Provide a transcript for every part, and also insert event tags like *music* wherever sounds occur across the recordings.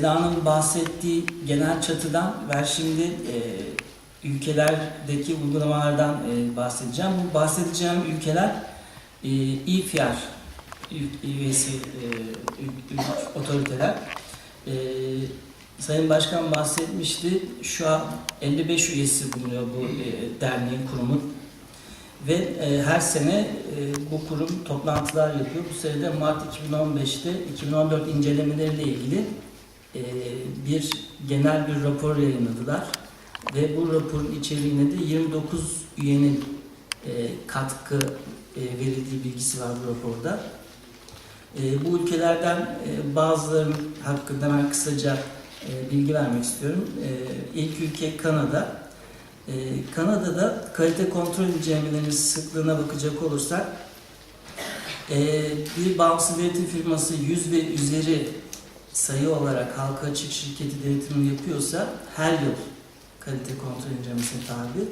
Seda'nın bahsettiği genel çatıdan ben şimdi e, ülkelerdeki uygulamalardan e, bahsedeceğim. Bu bahsedeceğim ülkeler e, İFYAR ü- üyesi e, otoriteler. E, Sayın Başkan bahsetmişti. Şu an 55 üyesi bulunuyor bu e, derneğin, kurumun. Ve e, her sene e, bu kurum toplantılar yapıyor. Bu sene de Mart 2015'te 2014 incelemeleriyle ilgili e, bir genel bir rapor yayınladılar. Ve bu raporun içeriğinde de 29 üyenin e, katkı e, verildiği bilgisi var bu raporda. E, bu ülkelerden e, bazılarının hakkında ben kısaca bilgi vermek istiyorum. E, ilk ülke Kanada. Kanada'da kalite kontrol incelemelerinin sıklığına bakacak olursak bir bağımsız denetim firması 100 ve üzeri sayı olarak halka açık şirketi denetimini yapıyorsa her yıl kalite kontrol incelemesine tabi.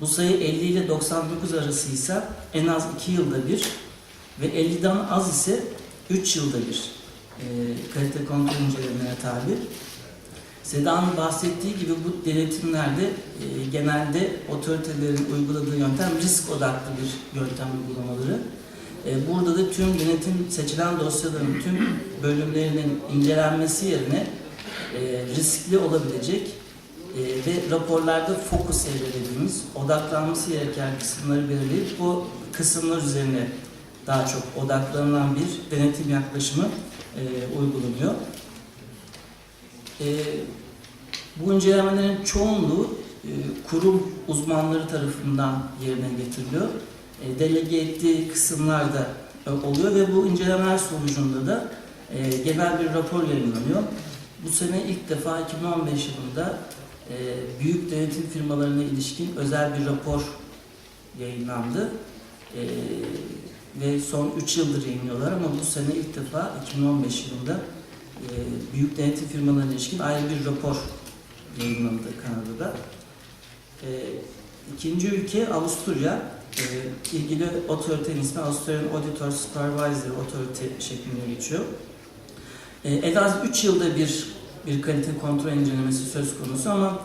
Bu sayı 50 ile 99 arasıysa en az 2 yılda bir ve 50'den az ise 3 yılda bir e, kalite kontrol incelemelerine tabi. Seda'nın bahsettiği gibi bu denetimlerde e, genelde otoritelerin uyguladığı yöntem risk odaklı bir yöntem uygulamaları. E, Burada da tüm yönetim seçilen dosyaların tüm bölümlerinin incelenmesi yerine e, riskli olabilecek e, ve raporlarda fokus dediğimiz odaklanması gereken kısımları belirleyip bu kısımlar üzerine daha çok odaklanılan bir denetim yaklaşımı e, uygulanıyor. E, bu incelemelerin çoğunluğu e, kurum uzmanları tarafından yerine getiriliyor delege ettiği kısımlar da e, oluyor ve bu incelemeler sonucunda da e, genel bir rapor yayınlanıyor. Bu sene ilk defa 2015 yılında e, büyük denetim firmalarına ilişkin özel bir rapor yayınlandı. E, ve son 3 yıldır yayınlıyorlar ama bu sene ilk defa 2015 yılında e, büyük denetim firmalarına ilişkin ayrı bir rapor yayınlandı Kanada'da. E, ikinci ülke Avusturya. E, ilgili otoritenin ismi Australian Auditor Supervisory Authority şeklinde geçiyor. E, en az 3 yılda bir bir kalite kontrol incelemesi söz konusu ama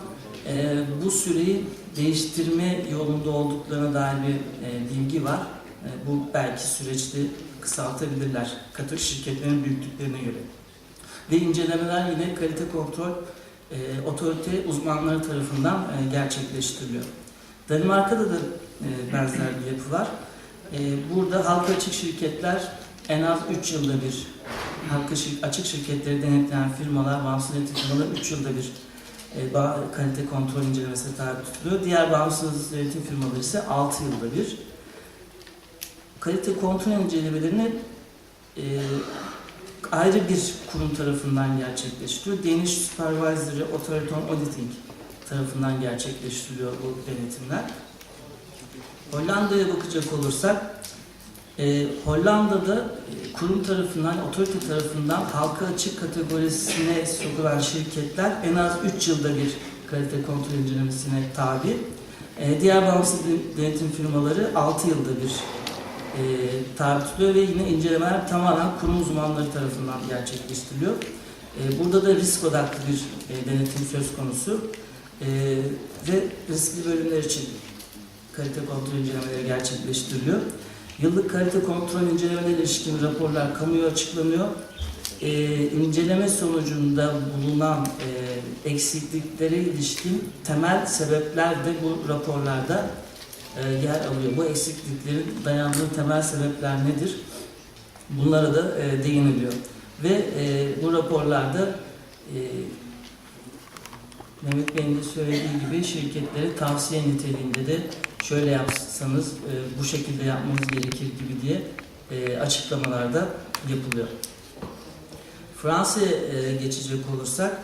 e, bu süreyi değiştirme yolunda olduklarına dair bir e, bilgi var. E, bu belki süreçte kısaltabilirler katı şirketlerin büyüklüklerine göre. Ve incelemeler yine kalite kontrol e, otorite uzmanları tarafından e, gerçekleştiriliyor. Danimarka'da da e, benzer bir yapı var. E, burada halka açık şirketler en az 3 yılda bir halka şir- açık şirketleri denetleyen firmalar, bağımsız denetim firmaları 3 yılda bir e, kalite kontrol incelemesine tabi tutuluyor. Diğer bağımsız denetim firmaları ise 6 yılda bir. Kalite kontrol incelemelerini e, ayrı bir kurum tarafından gerçekleştiriyor. Danish Supervisory Authority on Auditing tarafından gerçekleştiriliyor bu denetimler. Hollanda'ya bakacak olursak, e, Hollanda'da e, kurum tarafından, otorite tarafından halka açık kategorisine sokulan şirketler en az 3 yılda bir kalite kontrol incelemesine tabi. E, diğer bağımsız de- denetim firmaları 6 yılda bir e, tabi tutuluyor ve yine incelemeler tamamen kurum uzmanları tarafından gerçekleştiriliyor. E, burada da risk odaklı bir e, denetim söz konusu. E, ve riskli bölümler için kalite kontrol incelemeleri gerçekleştiriliyor. Yıllık kalite kontrol incelemelerine ilişkin raporlar kamuya açıklanıyor. E, inceleme sonucunda bulunan e, eksikliklere ilişkin temel sebepler de bu raporlarda e, yer alıyor. Bu eksikliklerin dayandığı temel sebepler nedir? Bunlara da e, değiniliyor. Ve e, bu raporlarda e, Mehmet Bey'in de söylediği gibi şirketlere tavsiye niteliğinde de şöyle yapsanız e, bu şekilde yapmanız gerekir gibi diye e, açıklamalarda yapılıyor. Fransa'ya e, geçecek olursak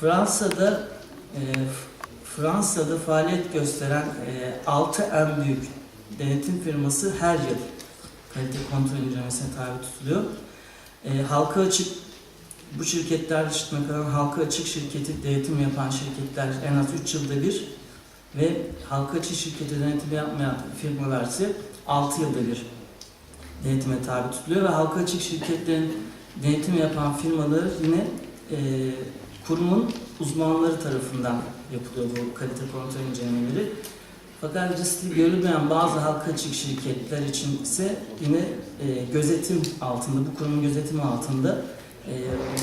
Fransa'da e, Fransa'da faaliyet gösteren e, 6 en büyük denetim firması her yıl kalite kontrol incelemesine tabi tutuluyor. E, halka açık bu şirketler dışında kalan halka açık şirketi denetim yapan şirketler en az 3 yılda bir ve halka açık şirketi denetim yapmayan firmalar ise 6 yılda bir denetime tabi tutuluyor ve halka açık şirketlerin denetim yapan firmaları yine e, kurumun uzmanları tarafından yapılıyor bu kalite kontrol incelemeleri. Fakat riskli görülmeyen bazı halka açık şirketler için ise yine e, gözetim altında, bu kurumun gözetimi altında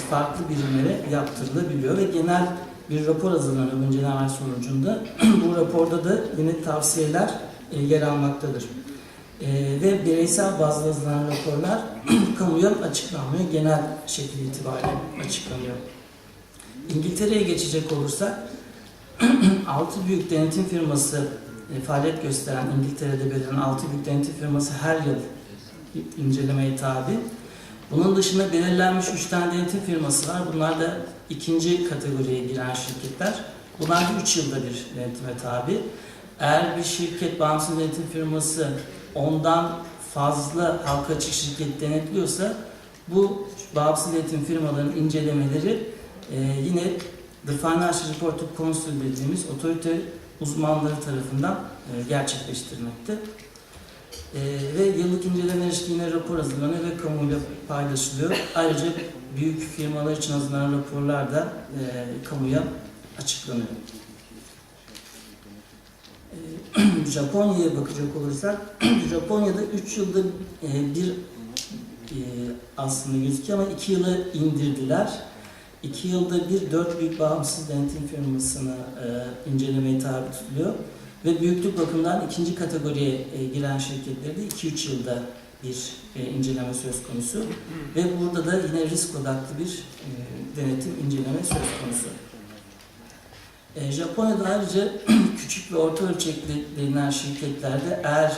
farklı birimlere yaptırılabiliyor ve genel bir rapor hazırlanıyor bu inceleme sonucunda. *clears throat* bu raporda da yine tavsiyeler e, yer almaktadır. E, ve bireysel bazda hazırlanan raporlar *clears throat* kamuya açıklanmıyor, genel şekil itibariyle açıklanıyor. İngiltere'ye geçecek olursak, *clears throat* altı büyük denetim firması e, faaliyet gösteren İngiltere'de belirlenen altı büyük denetim firması her yıl incelemeye tabi. Bunun dışında belirlenmiş 3 tane denetim firması var. Bunlar da ikinci kategoriye giren şirketler. Bunlar da 3 yılda bir denetime tabi. Eğer bir şirket, bağımsız denetim firması ondan fazla halka açık şirket denetliyorsa bu bağımsız denetim firmaların incelemeleri e, yine The Financial Report of Council dediğimiz otorite uzmanları tarafından e, gerçekleştirmekte. E, ve yıllık inceleme ilişkin rapor hazırlanıyor ve kamuyla paylaşılıyor. Ayrıca büyük firmalar için hazırlanan raporlar da e, kamuya açıklanıyor. E, *clears throat* Japonya'ya bakacak olursak, *clears throat* Japonya'da 3 yılda e, bir e, aslında gözüküyor ama 2 yıla indirdiler. 2 yılda bir 4 büyük bağımsız denetim firmasına e, incelemeye tabi tutuluyor. Ve büyüklük bakımından ikinci kategoriye e, giren şirketleri de 2-3 yılda bir e, inceleme söz konusu. Ve burada da yine risk odaklı bir e, denetim inceleme söz konusu. Japonya'da ayrıca *clears throat* küçük ve orta ölçekli denilen şirketlerde eğer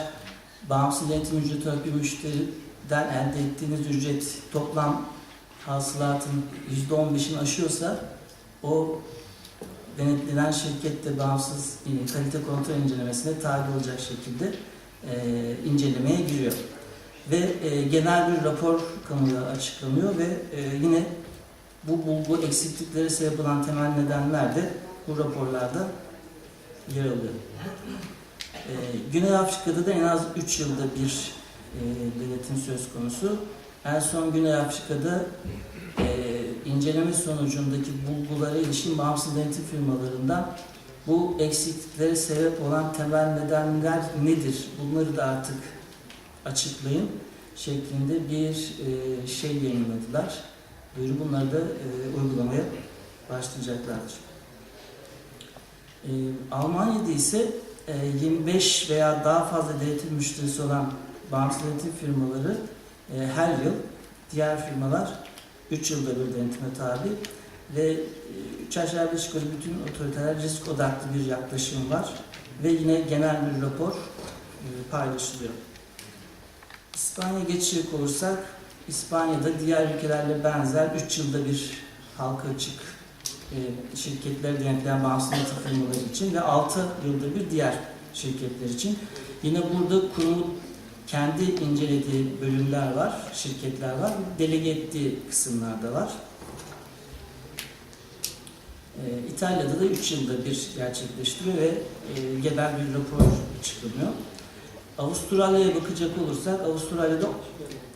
bağımsız denetim ücreti olarak bir müşteriden elde ettiğiniz ücret toplam hasılatın %15'ini aşıyorsa o denetlenen şirkette bağımsız e, kalite kontrol incelemesine tabi olacak şekilde e, incelemeye giriyor. Ve e, genel bir rapor kamuya açıklanıyor ve e, yine bu bulgu eksikliklere sebep olan temel nedenler de bu raporlarda yer alıyor. E, Güney Afrika'da da en az 3 yılda bir e, denetim söz konusu. En son Güney Afrika'da e, inceleme sonucundaki bulgulara ilişkin bağımsız denetim firmalarından bu eksikliklere sebep olan temel nedenler nedir? Bunları da artık açıklayın şeklinde bir e, şey yayınladılar. Duyuru bunları da e, uygulamaya başlayacaklardır. E, Almanya'da ise e, 25 veya daha fazla denetim müşterisi olan bağımsız denetim firmaları her yıl diğer firmalar 3 yılda bir denetime tabi ve 3 aşağı 5 yukarı bütün otoriteler risk odaklı bir yaklaşım var ve yine genel bir rapor e, paylaşılıyor. İspanya geçecek olursak İspanya'da diğer ülkelerle benzer 3 yılda bir halka açık e, şirketleri denetleyen bağımsız firmaları için ve 6 yılda bir diğer şirketler için. Yine burada kurumun kendi incelediği bölümler var, şirketler var, delege ettiği kısımlar da var. Ee, İtalya'da da 3 yılda bir gerçekleştiriyor ve e, genel bir rapor çıkılıyor. Avustralya'ya bakacak olursak, Avustralya'da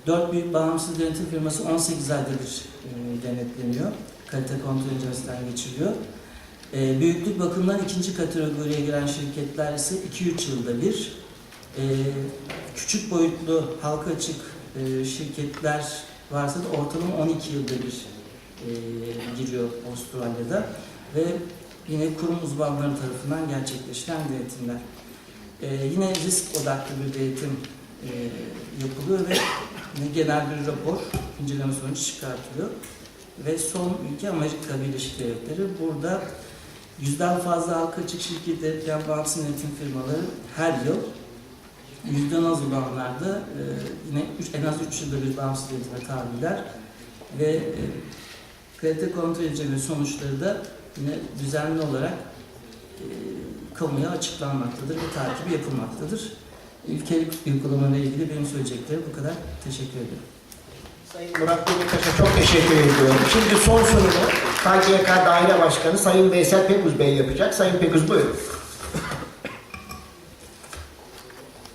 4 büyük bağımsız denetim firması 18 ayda bir e, denetleniyor. Kalite kontrol incelemesinden geçiliyor. E, büyüklük bakımından ikinci kategoriye giren şirketler ise 2-3 yılda bir. E, küçük boyutlu halka açık e, şirketler varsa da ortalama 12 yılda bir e, giriyor Avustralya'da ve yine kurum uzmanları tarafından gerçekleştiren denetimler. E, yine risk odaklı bir denetim e, yapılıyor ve genel bir rapor inceleme sonucu çıkartılıyor. Ve son ülke Amerika Birleşik Devletleri. Burada yüzden fazla halka açık şirket denetleyen bağımsız denetim firmaları her yıl Yüzden az olanlarda e, yine üç, en az 3 yılda bir bağımsız denetime tabiler ve e, kalite kontrol inceleme sonuçları da yine düzenli olarak e, kamuya açıklanmaktadır ve takibi yapılmaktadır. Ülkelik uygulama ile ilgili benim söyleyeceklerim bu kadar. Teşekkür ederim. Sayın Murat Demirtaş'a çok teşekkür ediyorum. Şimdi son sunumu KCK Daire Başkanı Sayın Veysel Pekuz Bey yapacak. Sayın Pekuz buyurun.